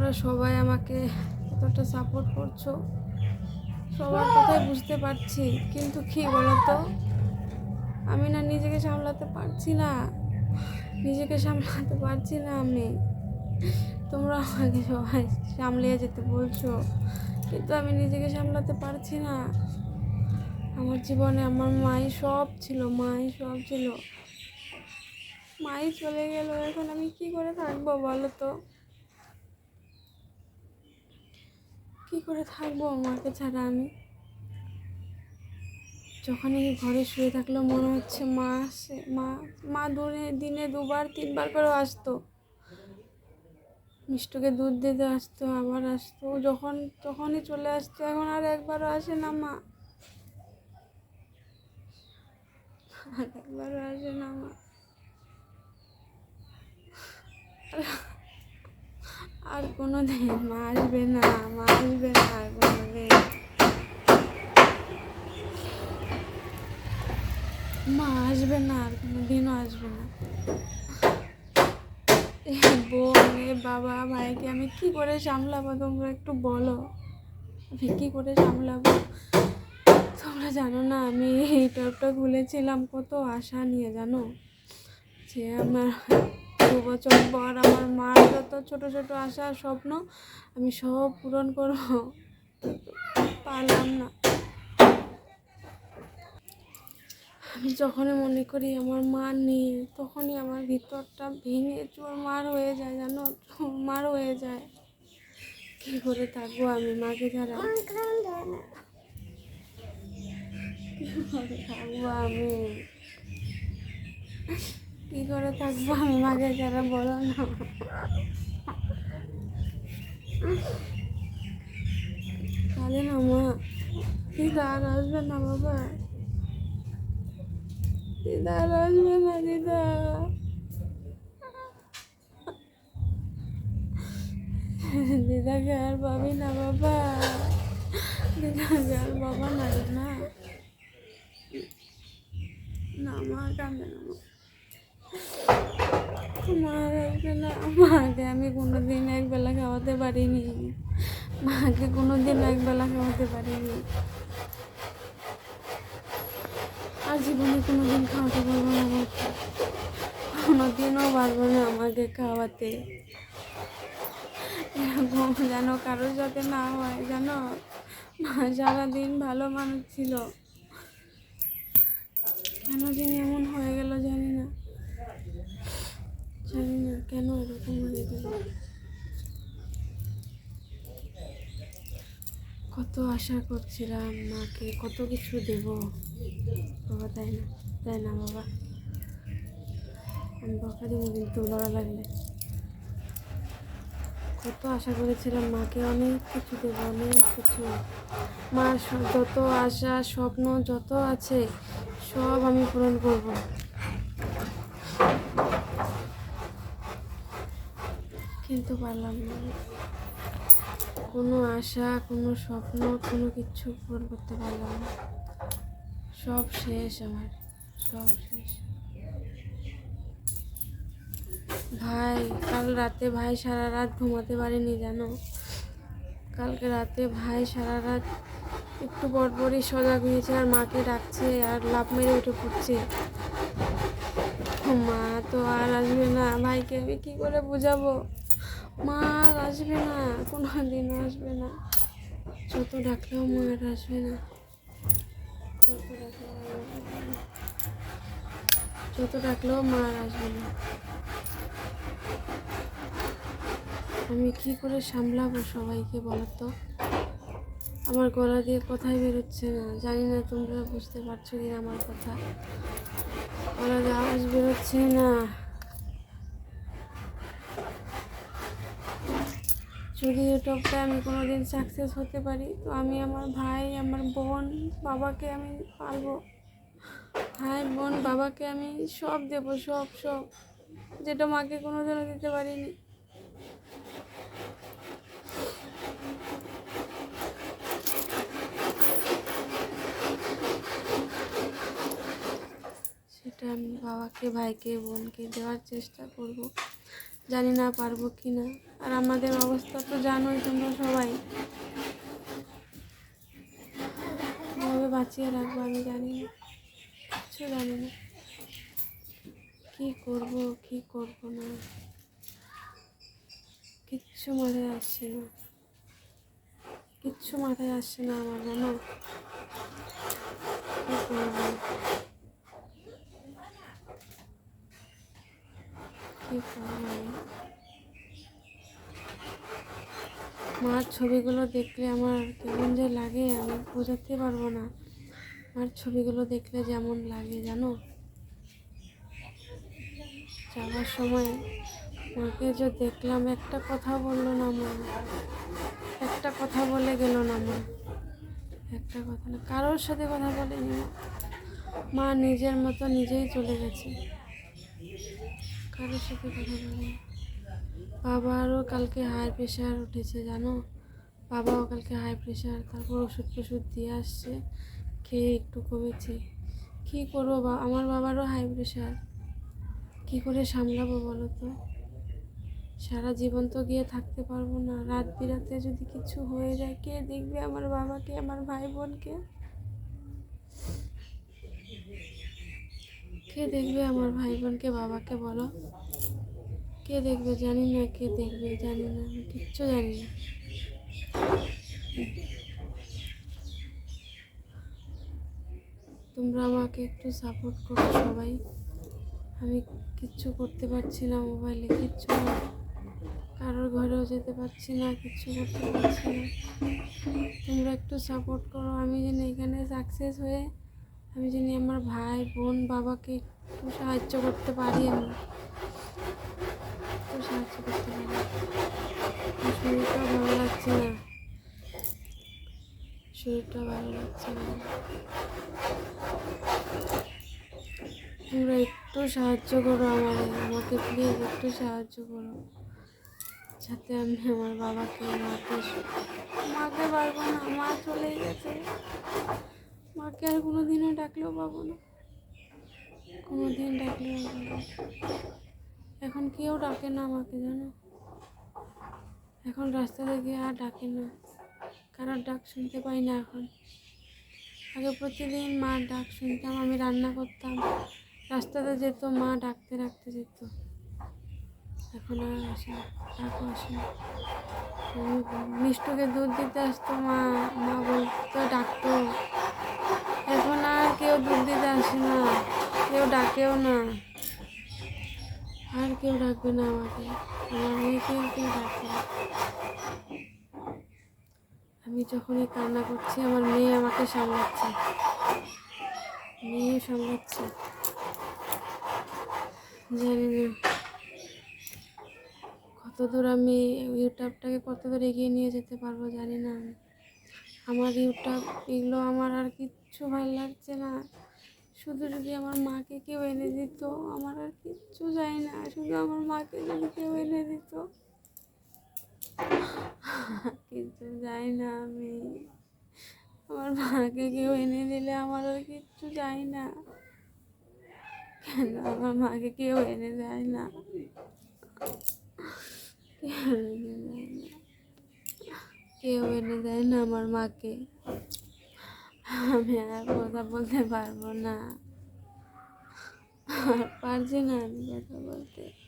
তোমরা সবাই আমাকে এতটা সাপোর্ট করছ। সবার কথাই বুঝতে পারছি, কিন্তু কি বলতো? আমি না নিজেকে সামলাতে পারছি না। নিজেকে সামলাতে পারছি না আমি। তোমরা আমাকে সবাই সামলিয়ে যেতে বলছো, কিন্তু আমি নিজেকে সামলাতে পারছি না। আমার জীবনে আমার মাই সব ছিল, মাই সব ছিল। মাই চলে গেল, এখন আমি কি করে থাকব বলো তো? কি করে থাকব মাকে ছাড়া আমি? যখনই ঘরে শুয়ে থাকলেও মনে হচ্ছে মা আসে, মা মা দূরে, দিনে দুবার, তিনবার করেও আসতো। মিষ্টুকে দুধ দিতে আসতো, আবার আসতো। যখন, তখনই চলে আসতো, এখন আর একবারও আসে না মা। আর একবারও আসে না মা। আর কোনো দিন মা আসবে না, মা আসবে না আর কোনো দিন মা আসবে না আর কোনো দিনও আসবে না। বোন বাবা, ভাইকে আমি কি করে সামলাবো তোমরা একটু বলো? আমি কি করে সামলাবো? তোমরা জানো না, আমি এই টপটা খুলেছিলাম, কত আশা নিয়ে জানো? যে আমার দু বছর পর আমার মার যত ছোট ছোট আশা, স্বপ্ন, আমি সব পূরণ করব। পারলাম না। আমি যখনই মনে করি আমার মা নেই, তখনই আমার ভিতরটা ভেঙে চোর মার হয়ে যায়, জানো? চুরমার হয়ে যায়। কী করে থাকব আমি মাকে ছাড়া? কী করে থাকব আমি? কী করে থাকব আমি মাকে ছাড়া বলো না। তাহলে না মা দিদা আর আসবে না বাবা। দিদা আর আসবে না দিদা। দিদাকে আর পাবি না বাবা। দিদাকে আর বাবা না না মা কান্দে না মা মা আর আসবে না মাকে আমি কোনোদিন একবেলা খাওয়াতে পারিনি। মাকে কোনো কোনোদিন একবেলা খাওয়াতে পারিনি। আর জীবনে কোনোদিন খাওয়াতে পারব না আমাকে কোনোদিনও পারব না আমাকে খাওয়াতে। এরকম যেন কারোর সাথে না হয় জানো মা সারাদিন ভালো মানুষ ছিল। কেন জানি এমন হয়ে গেল, জানি না। জানি না, কেন এরকম হয়ে গেল কত আশা করছিলাম মাকে, কত কিছু দেব। বাবা, তাই না তাই না বাবা? আমি বকা দেবো, কিন্তু লড়া লাগলে কত আশা করেছিলাম মাকে, অনেক কিছু দেব, অনেক কিছু। মার যত আশা, স্বপ্ন যত আছে, সব আমি পূরণ করব। কিন্তু পারলাম না। কোনো আশা, কোনো স্বপ্ন, কোনো কিছু পূরণ করতে পারলাম না। সব শেষ আমার, সব শেষ। ভাই, কাল রাতে ভাই সারা রাত ঘুমাতে পারেনি জানো? কালকে রাতে ভাই সারা রাত একটু পরপরই সজাগ হয়েছে আর মাকে ডাকছে আর লাভ মেরে উঠে পড়ছে। মা তো আর আসবে না। ভাইকে আমি কী করে বোঝাবো? মা আর আসবে না কোনো দিন আসবে না। যত ডাকলেও মা আর আসবে না। যত ডাকলেও। মা আর আসবে না। আমি কি করে সামলাবো সবাইকে বলো তো আমার গলা দিয়ে কথাই বেরোচ্ছে না। জানি না তোমরা বুঝতে পারছ কি আমার কথা। গলা দিয়ে আওয়াজ বেরোচ্ছে না। যদি ইউটিউবটা আমি কোনো দিন সাকসেস হতে পারি, তো আমি আমার ভাই, আমার বোন, বাবাকে আমি পারব ভাই, বোন, বাবাকে আমি সব দেবো, সব সব। যেটা মাকে কোনোদিনও দিতে পারিনি। সেটা আমি বাবাকে, ভাইকে, বোনকে দেওয়ার চেষ্টা করব। জানি না পারব কি না আর আমাদের অবস্থা তো জানোই তোমরা সবাই। কীভাবে বাঁচিয়ে রাখব আমি জানি না। কিচ্ছু জানি না। কী করব কী করব না। কিচ্ছু মাথায় আসছে না। কিচ্ছু মাথায় আসছে না আমার, জানো? কী করব? কী মার ছবিগুলো দেখলে আমার কেমন যে লাগে, আমি বোঝাতে পারব না। মার ছবিগুলো দেখলে যেমন লাগে, জানো? যাওয়ার সময় মাকে যে দেখলাম, একটা কথা বলল না মা। একটা কথা বলে গেল না মা। একটা কথা না, কারোর সাথে কথা বলেনি মা নিজের মতো নিজেই চলে গেছে। কারোর সাথে কথা বলেনি বাবারও কালকে হাই প্রেশার উঠেছে, জানো? বাবাও কালকে হাই প্রেশার তারপর ওষুধ টষুধ দিয়ে আসছে, খেয়ে একটু কমেছে। কী করব বা, আমার বাবারও হাই প্রেশার কী করে সামলাবো বলো তো? সারা জীবন তো গিয়ে থাকতে পারব না। রাত বিরাতে যদি কিছু হয়ে যায়, কে দেখবে আমার বাবাকে, আমার ভাই বোনকে? কে দেখবে আমার ভাই বোনকে বাবাকে বলো? কে দেখবে? জানি না কে দেখবে, জানি না, আমি কিচ্ছু জানি না। তোমরা আমাকে একটু সাপোর্ট করো সবাই। আমি কিচ্ছু করতে পারছি না মোবাইলে কিচ্ছু কারোর ঘরেও যেতে পারছি না, কিচ্ছু করতে পারছি না। তোমরা একটু সাপোর্ট করো, আমি যেন এখানে সাকসেস হয়ে আমি যেন আমার ভাই, বোন, বাবাকে একটু সাহায্য করতে পারি আমি। একটু সাহায্য করতে পারি। আমার শরীরটা ভালো লাগছে না। শরীরটা ভালো লাগছে না। তোমরা একটু সাহায্য করো আমাদের আমাকে প্লিজ একটু সাহায্য করো। যাতে আমি আমার বাবাকে, মাকে মাকে পারব না। মা চলেই গেছে। মাকে আর কোনো দিনও ডাকলেও পাবো না। কোনো দিন ডাকলেও পাবো। এখন কেউ ডাকে না আমাকে, জানো? এখন রাস্তাতে গিয়ে আর ডাকে না। কারোর ডাক শুনতে পাই না এখন। আগে প্রতিদিন মার ডাক শুনতাম, আমি রান্না করতাম। রাস্তাতে যেত, মা ডাকতে ডাকতে যেত। এখন আর আসে ডাকও আসে মিষ্টুকে দুধ দিতে আসতো, মা মা বলতো, ডাকতো এখন আর কেউ দুধ দিতে আসে না, কেউ ডাকেও না। আর কেউ ডাকবে না আমাকে। আমার মেয়েকেও কেউ ডাকে। আমি যখনই কান্না করছি, আমার মেয়ে আমাকে সামলাচ্ছে। মেয়ে সামলাচ্ছে। জানি না। কত দূর আমি ইউটিউবটাকে কত দূর এগিয়ে নিয়ে যেতে পারব জানি না আমি। আমার ইউটিউব এগুলো আমার আর কিচ্ছু ভালো লাগছে না। শুধু যদি আমার মাকে কেউ এনে দিত, আমার আর কিচ্ছু চাই না। শুধু আমার মাকে যদি কেউ এনে দিত। কিচ্ছু চাই না আমি। আমার মাকে কেউ এনে দিলে আমার আর কিচ্ছু চাই না। কেন আমার মাকে কেউ এনে দেয় না। কেউ এনে দেয় না আমার মাকে। আমি আর কথা বলতে পারব না। আর পারছি না আমি কথা বলতে।